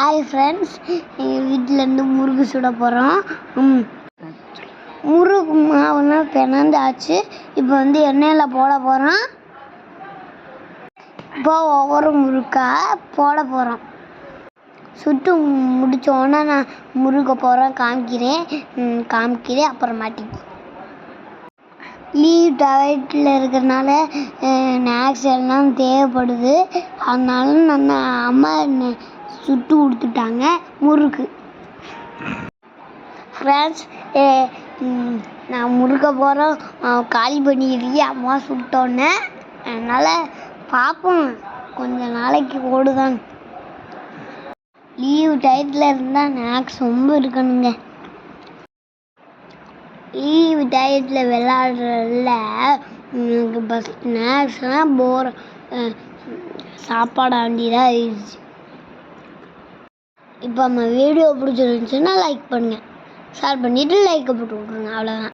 Hi friends எங்கள் வீட்டிலேருந்து முறுக்கு சுட போகிறோம் ம். முறுக்கு மாவுலாம் பிணைந்தாச்சு இப்போ வந்து எண்ணெயில் போட போகிறோம் இப்போ ஒவ்வொரு முறுக்கா போட போகிறோம் சுட்டு முடித்தோன்னே நான் முறுக்க போகிறோம் காமிக்கிறேன். காமிக்கிறேன் அப்புறமாட்டி லீவ் டயட்டில் இருக்கிறனால ஸ்நாக்ஸ் எல்லாம் தேவைப்படுது. அதனால நான் அம்மா சுட்டு கொடுத்துட்டாங்க முறுக்கு. ஃப்ரெண்ட்ஸ் நான் முறுக்க போகிறோம் காலி பண்ணிடுறீ அம்மா சுட்டோன்னே. அதனால் பார்ப்போம் கொஞ்ச நாளைக்கு ஓடுதான் லீவு டயத்தில் இருந்தால் ஸ்நாக்ஸ் ரொம்ப இருக்கணுங்க. லீவு டயத்தில் விளாட்றதுல எனக்கு பஸ் ஸ்நாக்ஸ்லாம் போகிற சாப்பாடு வேண்டியதாக ஆயிடுச்சு. இப்போ நம்ம வீடியோ பிடிச்சிருந்துச்சின்னா லைக் பண்ணுங்கள் ஷேர் பண்ணிவிட்டு லைக்கை போட்டு விட்ருங்க. அவ்வளோதான்